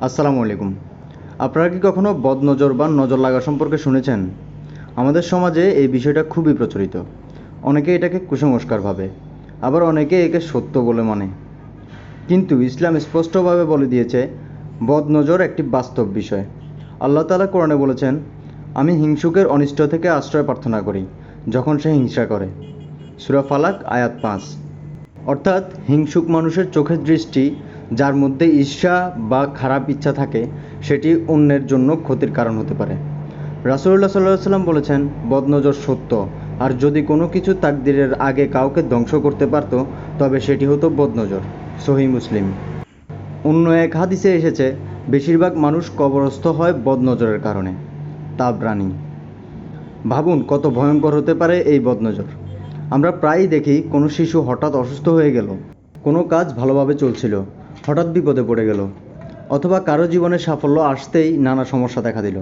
আসসালামু আলাইকুম। আপনারা কি কখনো বদনজর বা নজর লাগা সম্পর্কে শুনেছেন? আমাদের সমাজে এই বিষয়টা খুবই প্রচলিত। অনেকে এটাকে কুসংস্কার ভাবে, আবার অনেকে একে সত্য বলে মানে। কিন্তু ইসলাম স্পষ্টভাবে বলে দিয়েছে, বদনজর একটি বাস্তব বিষয়। আল্লাহ তালা কোরআনে বলেছেন, আমি হিংসুকের অনিষ্ট থেকে আশ্রয় প্রার্থনা করি, যখন সে হিংসা করে। সুরা ফালাক আয়াত পাঁচ। অর্থাৎ হিংসুক মানুষের চোখের দৃষ্টি যার মধ্যে ঈর্ষা বা খারাপ ইচ্ছা থাকে, সেটি অন্যের জন্য ক্ষতির কারণ হতে পারে। রাসুল্লাহ সাল্লাহ সাল্লাম বলেছেন, বদনজর সত্য। আর যদি কোনো কিছু তাকদিরের আগে কাউকে ধ্বংস করতে পারত, তবে সেটি হতো বদনজর। সহি মুসলিম। অন্য এক হাদিসে এসেছে, বেশিরভাগ মানুষ কবরস্থ হয় বদনজরের কারণে। তাবরানি ভাবুন, কত ভয়ঙ্কর হতে পারে এই বদনজর। আমরা প্রায়ই দেখি, কোনো শিশু হঠাৎ অসুস্থ হয়ে গেল। কোনো কাজ ভালোভাবে চলছিল। হঠাৎ বিপদে পড়ে গেল, অথবা কারও জীবনে সাফল্য আসতেই নানা সমস্যা দেখা দিল।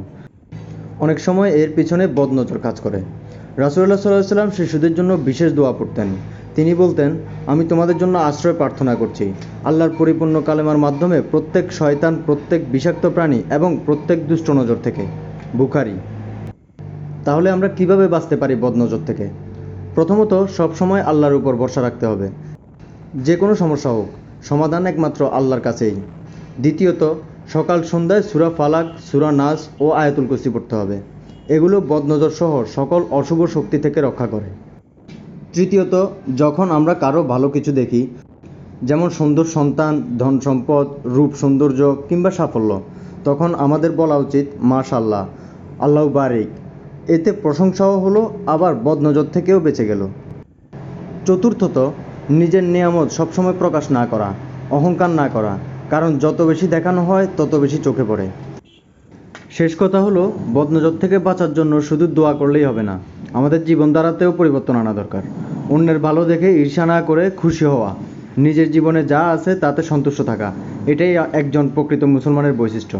অনেক সময় এর পিছনে বদনজর কাজ করে। রাসুল্লাহ সাল্লাহ সাল্লাম শিশুদের জন্য বিশেষ দোয়া পড়তেন। তিনি বলতেন, আমি তোমাদের জন্য আশ্রয় প্রার্থনা করছি। আল্লাহর পরিপূর্ণ কালেমার মাধ্যমে প্রত্যেক শয়তান, প্রত্যেক বিষাক্ত প্রাণী এবং প্রত্যেক দুষ্ট নজর থেকে। বুখারি। তাহলে আমরা কীভাবে বাঁচতে পারি বদনজর থেকে? প্রথমত, সবসময় আল্লাহর উপর ভরসা রাখতে হবে। যে কোনো সমস্যা হোক সমাধান একমাত্র আল্লাহর কাছেই। দ্বিতীয়ত, সকাল সন্ধ্যায় সুরা ফালাক, সুরা নাস ও আয়াতুল কুস্তি পড়তে হবে। এগুলো বদনজর সহ সকল অশুভ শক্তি থেকে রক্ষা করে। তৃতীয়ত, যখন আমরা কারও ভালো কিছু দেখি, যেমন সুন্দর সন্তান, ধন সম্পদ, রূপ সৌন্দর্য কিংবা সাফল্য, তখন আমাদের বলা উচিত মাশাল্লাহ আল্লাহ বারিক। এতে প্রশংসাও হলো, আবার বদনজর থেকেও বেঁচে গেল। চতুর্থত নিজের নিয়ামত সবসময় প্রকাশ না করা, অহংকার না করা, কারণ যত বেশি দেখানো হয়, তত বেশি চোখে পড়ে। শেষ কথা হলো, বদনজর থেকে বাঁচার জন্য শুধু দোয়া করলেই হবে না, আমাদের জীবনধারাতেও পরিবর্তন আনা দরকার। অন্যের ভালো দেখে ঈর্ষা না করে খুশি হওয়া, নিজের জীবনে যা আছে তাতে সন্তুষ্ট থাকা, এটাই একজন প্রকৃত মুসলমানের বৈশিষ্ট্য।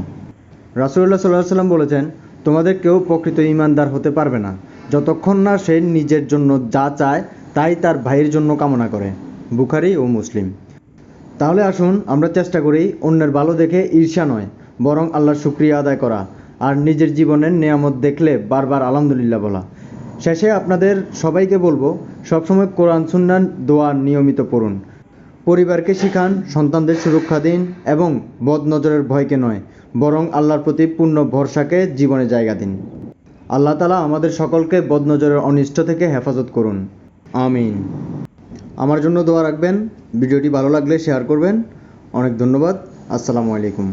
রাসুল্লাহ সাল্লাহ সাল্লাম বলেছেন, তোমাদের কেউ প্রকৃত ইমানদার হতে পারবে না। যতক্ষণ না সে নিজের জন্য যা চায়, তাই তার ভাইয়ের জন্য কামনা করে। বুখারি ও মুসলিম। তাহলে আসুন আমরা চেষ্টা করি অন্যের ভালো দেখে ঈর্ষা নয়, বরং আল্লাহর শুক্রিয়া আদায় করা আর নিজের জীবনের নিয়ামত দেখলে বারবার আলহামদুলিল্লাহ বলা। শেষে আপনাদের সবাইকে বলব, সবসময় কোরআন সুন্নান দোয়া নিয়মিত পড়ুন। পরিবারকে শিখান, সন্তানদের সুরক্ষা দিন এবং বদনজরের ভয়কে নয়, বরং আল্লাহর প্রতি পূর্ণ ভরসাকে জীবনে জায়গা দিন। আল্লাহ তালা আমাদের সকলকে বদনজরের অনিষ্ট থেকে হেফাজত করুন। আমিন। আমার জন্য দোয়া রাখবেন। ভিডিওটি ভালো লাগলে শেয়ার করবেন। অনেক ধন্যবাদ। আসসালামু আলাইকুম।